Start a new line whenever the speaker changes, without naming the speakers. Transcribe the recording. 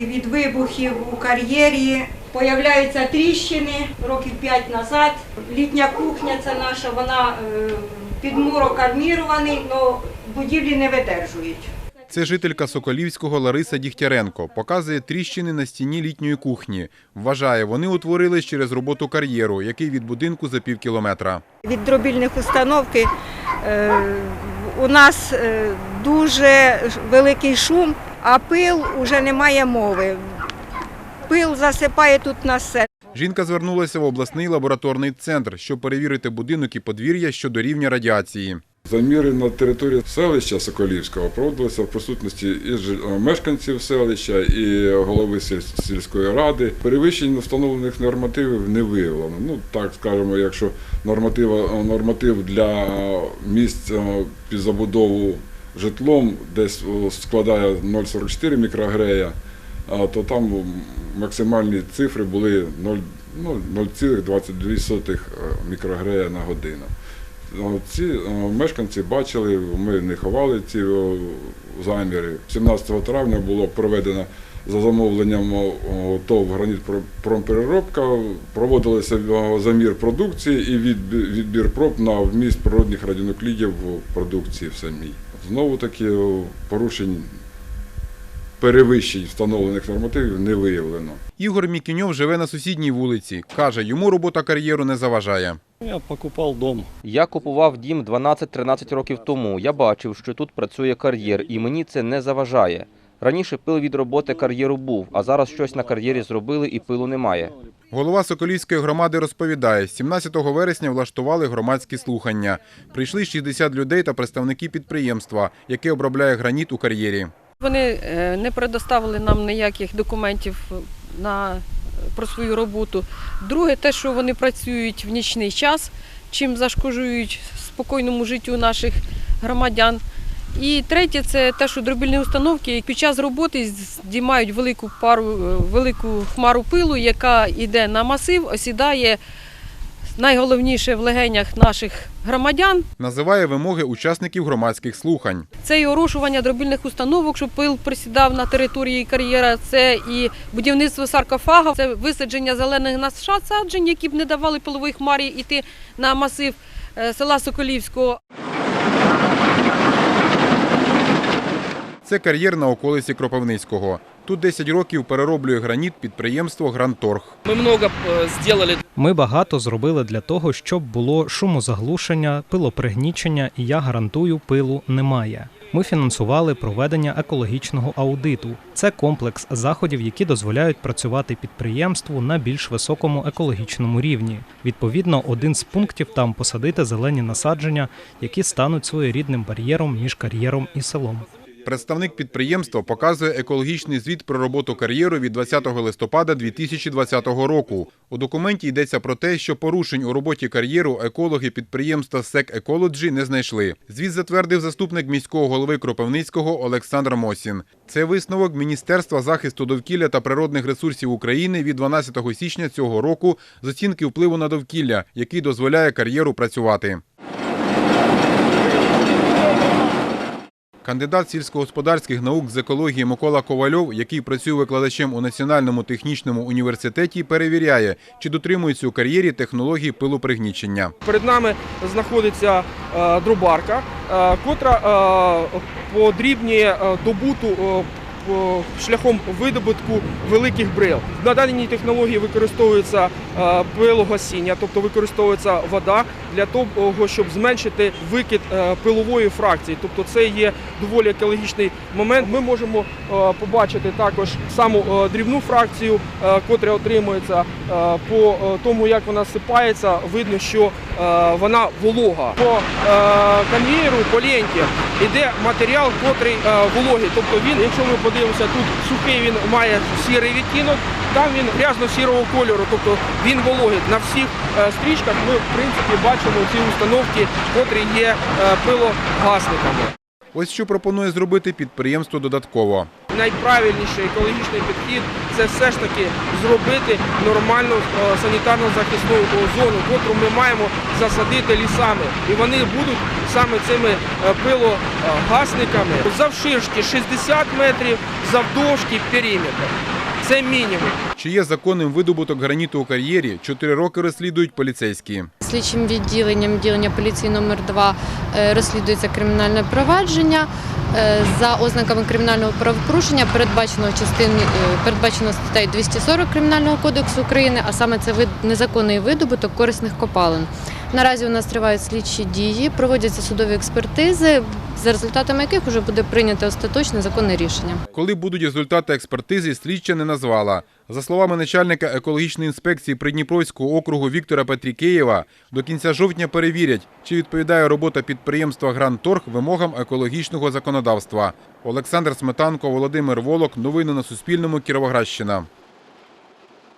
Від вибухів у кар'єрі появляються тріщини років 5 назад. Літня кухня це наша, вона е, підмурок армірований, але будівлі не видержують.
Це жителька Соколівського Лариса Дігтяренко. Показує тріщини на стіні літньої кухні. Вважає, вони утворились через роботу кар'єру, який від будинку за пів кілометра.
Від дробільних установки е, у нас е, дуже великий шум, а пил уже немає мови. Пил засипає тут на все.
Жінка звернулася в обласний лабораторний центр, щоб перевірити будинок і подвір'я щодо рівня радіації.
Заміри на території селища Соколівського проводилися в присутності і жи- мешканців селища, і голови сіль- сільської ради. Перевищень встановлених нормативів не виявлено. Ну так скажемо, якщо норматив, норматив для місць е, під забудову житлом десь складає 0,44 мікрогрея, то там максимальні цифри були 0, ну, 0,22 мікрогрея на годину. Ці е, мешканці бачили, ми не ховали ці заміри. 17 травня було проведено за замовленням ТОВ «Граніт промпереробка», проводилися замір продукції і відбір проб на вміст природних радіонуклідів продукції в самій. Знову таки порушень перевищень встановлених нормативів не виявлено.
Ігор Мікіньов живе на сусідній вулиці. Каже, йому робота кар'єру не заважає.
Я покупав дом.
Я купував дім 12-13 років тому. Я бачив, що тут працює кар'єр, і мені це не заважає. Раніше пил від роботи кар'єру був, а зараз щось на кар'єрі зробили і пилу немає.
Голова Соколівської громади розповідає, 17 вересня влаштували громадські слухання. Прийшли 60 людей та представники підприємства, яке обробляє граніт у кар'єрі.
Вони е, не предоставили нам ніяких документів на, про свою роботу. Друге, те, що вони працюють в нічний час, чим зашкоджують спокійному життю наших громадян. І третє, це те, що дробільні установки під час роботи здіймають велику пару, е, велику хмару пилу, яка йде на масив, осідає найголовніше в легенях наших громадян.
Називає вимоги учасників громадських слухань.
Це і орушування дробільних установок, щоб пил присідав на території кар'єра. Це і будівництво саркофага, це висадження зелених насаджень, які б не давали пиловій хмарі йти на масив е, села Соколівського.
Це кар'єр на околиці Кропивницького. Тут 10 років перероблює граніт підприємство Гранторг.
Мы много э,
Ми багато зробили для того, щоб було шумозаглушення, пилопригнічення, і я гарантую, пилу немає. Ми фінансували проведення екологічного аудиту. Це комплекс заходів, які дозволяють працювати підприємству на більш високому екологічному рівні. Відповідно, один з пунктів там посадити зелені насадження, які стануть своєрідним бар'єром між кар'єром і селом.
Представник підприємства показує екологічний звіт про роботу кар'єру від 20 листопада 2020 року. У документі йдеться про те, що порушень у роботі кар'єру екологи підприємства СЕК Еколоджі не знайшли. Звіт затвердив заступник міського голови Кропивницького Олександр Мосін. Це висновок Міністерства захисту довкілля та природних ресурсів України від 12 січня цього року з оцінки впливу на довкілля, який дозволяє кар'єру працювати. Кандидат сільськогосподарських наук з екології Микола Ковальов, який працює викладачем у Національному технічному університеті, перевіряє, чи дотримуються у кар'єрі технології пилопригнічення.
Перед нами знаходиться друбарка, дробарка, е, котра е, подрібнює е, добуту е, шляхом видобутку великих брил. На даній технології використовується е, пилогасіння, тобто використовується вода для того, щоб зменшити викид е, пилової фракції. Тобто це є доволі екологічний момент. Ми можемо е, побачити також саму дрібну фракцію, котра отримується по тому, як вона сипається, видно, що вона волога. По конвієру, по ленті йде матеріал, котрий вологий. Тобто він, якщо ми подивимося, тут сухий він має сірий відтінок, там він грязно-сірого кольору, тобто він вологий. На всіх е, стрічках ми в принципі бачимо ці установки, котрі є е, пилогасниками.
Ось що пропонує зробити підприємство додатково.
Найправильніший екологічний підхід це все ж таки зробити нормальну е, санітарно захисну е, зону, котру ми маємо засадити лісами. І вони будуть саме цими е, пилогасниками завширшки 60 метрів, завдовжки периметр. Це мінімум.
Чи є законним видобуток граніту у кар'єрі, чотири роки розслідують поліцейські.
Слідчим відділенням відділення поліції номер 2 розслідується кримінальне провадження за ознаками кримінального правопорушення, передбаченого частин е, передбачено статтею 240 Кримінального кодексу України, а саме це вид незаконний видобуток корисних копалин. Наразі у нас тривають слідчі дії, проводяться судові експертизи, за результатами яких вже буде прийнято остаточне законне рішення.
Коли будуть результати експертизи, слідча не назвала. За словами начальника екологічної інспекції Придніпровського округу Віктора Петрікеєва, до кінця жовтня перевірять, чи відповідає робота підприємства «Грандторг» вимогам екологічного законодавства. Олександр Сметанко, Володимир Волок. Новини на Суспільному. Кіровоградщина.